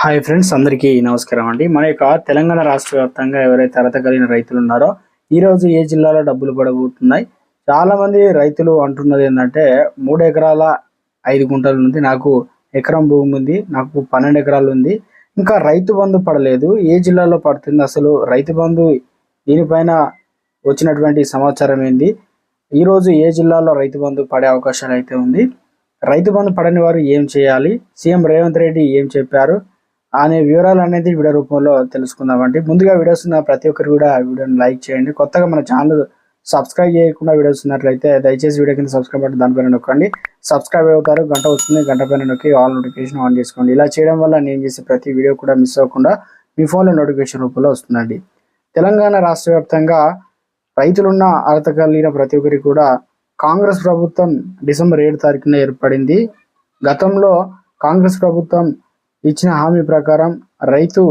Hi friends అందరికీ నమస్కారం అండి. మన యొక్క తెలంగాణ రాష్ట్ర వ్యాప్తంగా ఎవరైతే అర్హత కలిగిన రైతులు ఉన్నారో ఈ రోజు ఏ జిల్లాలో డబ్బులు పడబోతున్నాయి? చాలామంది రైతులు అంటున్నది ఏంటంటే మూడు ఎకరాల ఐదు గుంటలు ఉంది నాకు ఎకరం భూమి ఉంది నాకు పన్నెండు ఎకరాలు ఉంది. ఇంకా రైతు బంధు పడలేదు. ఏ జిల్లాలో పడుతుంది? అసలు రైతు బంధు దీనిపైన వచ్చినటువంటి సమాచారం ఏంది? ఈ రోజు ఏ జిల్లాలో రైతు బంధు పడే అవకాశాలు అయితే ఉంది? రైతు బంధు పడని వారు ఏం చేయాలి? సీఎం రేవంత్ రెడ్డి ఏం చెప్పారు? అనే వివరాలు అనేది వీడియో రూపంలో తెలుసుకుందామండి. ముందుగా వీడియోస్ ఉన్న ప్రతి ఒక్కరు కూడా వీడియోని లైక్ చేయండి. కొత్తగా మన ఛానల్ సబ్స్క్రైబ్ చేయకుండా వీడియోస్ ఉన్నట్లయితే దయచేసి వీడియో కింద సబ్స్క్రైబ్ బట్టి దానిపైన నొక్కండి. సబ్స్క్రైబ్ అవుతారు గంట వస్తుంది గంట పైన నొక్కి ఆల్ నోటిఫికేషన్ ఆన్ చేసుకోండి. ఇలా చేయడం వల్ల నేను చేసే ప్రతి వీడియో కూడా మిస్ అవ్వకుండా మీ ఫోన్లో నోటిఫికేషన్ రూపంలో వస్తుందండి. తెలంగాణ రాష్ట్ర వ్యాప్తంగా రైతులున్న అర్హత కలిగిన ప్రతి ఒక్కరికి కూడా కాంగ్రెస్ ప్రభుత్వం డిసెంబర్ ఏడు తారీఖున ఏర్పడింది. గతంలో కాంగ్రెస్ ప్రభుత్వం ఇచ్చిన హామీ ప్రకారం రైతు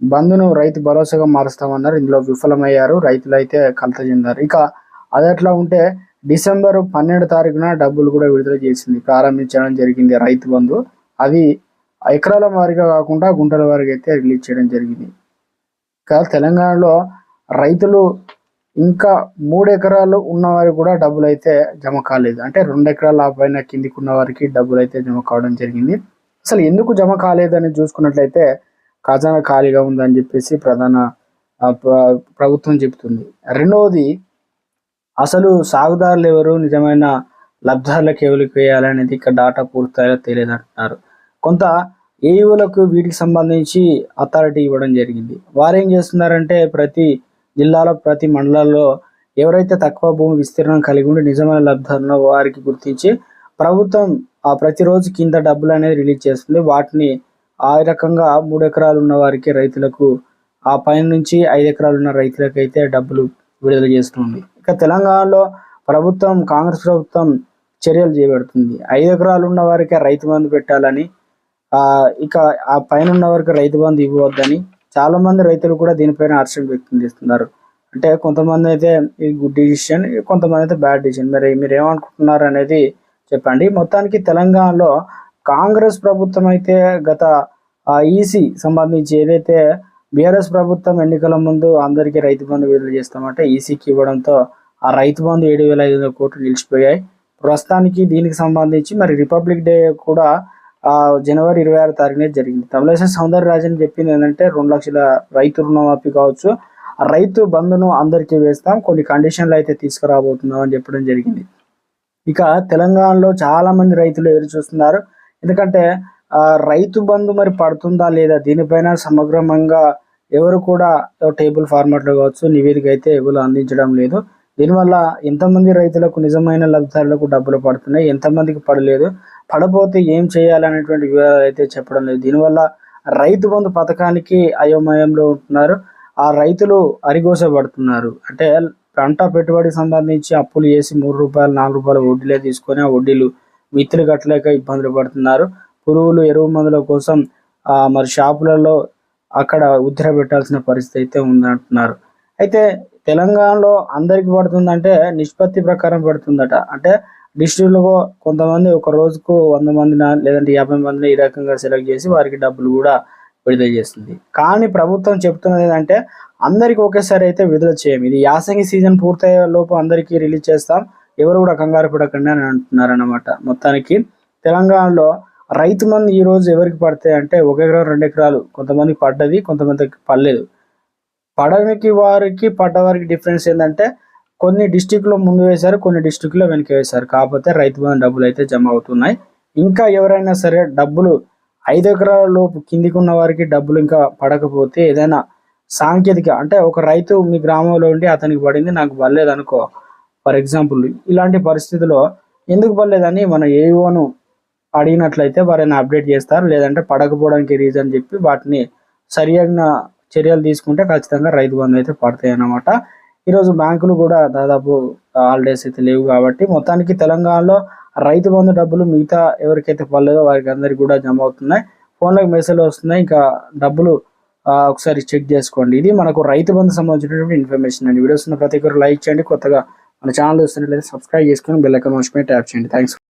బంధును రైతు భరోసాగా మారుస్తామన్నారు. ఇందులో విఫలమయ్యారు. రైతులు అయితే కలత చెందారు. ఇక అది అట్లా ఉంటే డిసెంబర్ పన్నెండు తారీఖున డబ్బులు కూడా విడుదల చేసింది. ప్రారంభించడం జరిగింది రైతు బంధు. అది ఎకరాల వారిగా కాకుండా గుంటల వారికి అయితే రిలీజ్ చేయడం జరిగింది. ఇక తెలంగాణలో రైతులు ఇంకా మూడు ఎకరాలు ఉన్నవారికి కూడా డబ్బులు అయితే జమ కాలేదు. అంటే రెండు ఎకరాల పైన కిందికి ఉన్న వారికి డబ్బులు అయితే జమ కావడం జరిగింది. అసలు ఎందుకు జమ కాలేదని చూసుకున్నట్లయితే ఖజానా ఖాళీగా ఉందని చెప్పేసి ప్రధాన ప్ర- ప్రభుత్వం చెబుతుంది. రెండవది అసలు సాగుదారులు ఎవరు? నిజమైన లబ్ధారులకు ఎవరికి వేయాలనేది ఇక్కడ డాటా పూర్తిగా తెలియదంటున్నారు. కొంత ఏఈఓలకు వీటికి సంబంధించి అథారిటీ ఇవ్వడం జరిగింది. వారు ఏం చేస్తున్నారంటే ప్రతి జిల్లాలో ప్రతి మండలాల్లో ఎవరైతే తక్కువ భూమి విస్తీర్ణం కలిగి ఉండి నిజమైన లబ్ధాలను వారికి గుర్తించి ప్రభుత్వం ఆ ప్రతిరోజు కింద డబ్బులు అనేది రిలీజ్ చేస్తుంది. వాటిని ఆ రకంగా మూడు ఎకరాలు ఉన్న వారికి రైతులకు ఆ పైన నుంచి ఐదు ఎకరాలు ఉన్న రైతులకు అయితే డబ్బులు విడుదల చేస్తుంది. ఇక తెలంగాణలో ప్రభుత్వం కాంగ్రెస్ ప్రభుత్వం చర్యలు చేపడుతుంది. ఐదు ఎకరాలు ఉన్న వారికి రైతు బంధు పెట్టాలని ఇక ఆ పైన ఉన్న వారికి రైతు బంధు ఇవ్వవద్దని చాలా మంది రైతులు కూడా దీనిపైన హర్షం వ్యక్తం చేస్తున్నారు. అంటే కొంతమంది అయితే ఇది గుడ్ డిసిషన్ కొంతమంది అయితే బ్యాడ్ డిసిషన్. మరి మీరు ఏమనుకుంటున్నారు అనేది చెప్పండి. మొత్తానికి తెలంగాణలో కాంగ్రెస్ ప్రభుత్వం అయితే గత ఈసీ సంబంధించి ఏదైతే బీఆర్ఎస్ ప్రభుత్వం ఎన్నికల ముందు అందరికీ రైతు బంధు విడుదల చేస్తామంటే ఈసీకి ఇవ్వడంతో ఆ రైతు బంధు ఏడు వేల ఐదు వందల కోట్లు నిలిచిపోయాయి. ప్రస్తుతానికి దీనికి సంబంధించి మరి రిపబ్లిక్ డే కూడా ఆ జనవరి ఇరవై ఆరు తారీఖునే జరిగింది. తమిళేశ్వర సౌందరరాజన్ చెప్పింది ఏంటంటే రెండు లక్షల రైతు రుణమాఫీ కావచ్చు. రైతు బంధును అందరికీ వేస్తాం. కొన్ని కండిషన్లు అయితే తీసుకురాబోతున్నాం అని చెప్పడం జరిగింది. ఇక తెలంగాణలో చాలా మంది రైతులు ఎదురు చూస్తున్నారు. ఎందుకంటే రైతు బంధు మరి పడుతుందా లేదా దీనిపైన సమగ్రంగా ఎవరు కూడా టేబుల్ ఫార్మాట్లో కావచ్చు నివేదిక అయితే ఎవరు అందించడం లేదు. దీనివల్ల ఎంతమంది రైతులకు నిజమైన లబ్ధిదారులకు డబ్బులు పడుతున్నాయి ఎంతమందికి పడలేదు పడపోతే ఏం చేయాలనేటువంటి వివరాలు అయితే చెప్పడం లేదు. దీనివల్ల రైతు బంధు పథకానికి అయోమయంలో ఉంటున్నారు. ఆ రైతులు అరిగోసపడుతున్నారు అంటే పంట పెట్టుబడికి సంబంధించి అప్పులు చేసి మూడు రూపాయలు నాలుగు రూపాయలు వడ్డీలే తీసుకొని ఆ వడ్డీలు విత్తులు కట్టలేక ఇబ్బందులు పడుతున్నారు. పురుగులు ఎరువు మందుల కోసం ఆ, మరి షాపులలో అక్కడ ఉద్ర పెట్టాల్సిన పరిస్థితి అయితే ఉందంటున్నారు. అయితే తెలంగాణలో అందరికి పడుతుందంటే నిష్పత్తి ప్రకారం పడుతుందట. అంటే డిస్ట్రిక్ట్లో కొంతమంది ఒక రోజుకు వంద మందిన లేదంటే యాభై మందిని ఈ రకంగా సెలెక్ట్ చేసి వారికి డబ్బులు కూడా విడుదల చేస్తుంది. కానీ ప్రభుత్వం చెప్తున్నది ఏంటంటే అందరికి ఒకేసారి అయితే విడుదల చేయం. ఇది యాసంగి సీజన్ పూర్తయ్యే లోపు అందరికీ రిలీజ్ చేస్తాం. ఎవరు కూడా కంగారు పడకండి అని అంటున్నారన్నమాట. మొత్తానికి తెలంగాణలో రైతు మంది ఈరోజు ఎవరికి పడతాయి అంటే ఒక ఎకరం రెండు ఎకరాలు కొంతమందికి పడ్డది కొంతమందికి పడలేదు. పడనికి వారికి పడ్డ వారికి డిఫరెన్స్ ఏంటంటే కొన్ని డిస్టిక్లో ముందు వేశారు కొన్ని డిస్టిక్లో వెనక వేశారు. కాకపోతే రైతు బంధు డబ్బులు అయితే జమ అవుతున్నాయి. ఇంకా ఎవరైనా సరే డబ్బులు ఐదు ఎకరాల లోపు కిందికి ఉన్న వారికి డబ్బులు ఇంకా పడకపోతే ఏదైనా సాంకేతిక అంటే ఒక రైతు మీ గ్రామంలో ఉండి అతనికి పడింది నాకు పర్లేదనుకో అనుకో. ఫర్ ఎగ్జాంపుల్ ఇలాంటి పరిస్థితిలో ఎందుకు పడలేదని మన ఏఓను అడిగినట్లయితే వారిని అప్డేట్ చేస్తారు లేదంటే పడకపోవడానికి రీజన్ చెప్పి వాటిని సరియైన చర్యలు తీసుకుంటే ఖచ్చితంగా రైతు బంధు అయితే పడతాయి అన్నమాట. ఈరోజు బ్యాంకులు కూడా దాదాపు హాలిడేస్ అయితే లేవు కాబట్టి మొత్తానికి తెలంగాణలో రైతు బంధు డబ్బులు మిగతా ఎవరికైతే పడలేదో వారికి అందరికి కూడా జమ అవుతున్నాయి. ఫోన్లకు మెసేజ్ వస్తున్నాయి. ఇంకా డబ్బులు ఆ, ఒకసారి చెక్ చేసుకోండి. ఇది మనకు రైతు బంధు సంబంధించినటువంటి ఇన్ఫర్మేషన్ అండి. వీడియోస్ ఉన్న ప్రతి ఒక్కరు లైక్ చేయండి. కొత్తగా మన ఛానల్ చూస్తున్నట్లయితే సబ్స్క్రైబ్ చేసుకొని బెల్ ఐకాన్ ట్యాప్ చేయండి. థ్యాంక్స్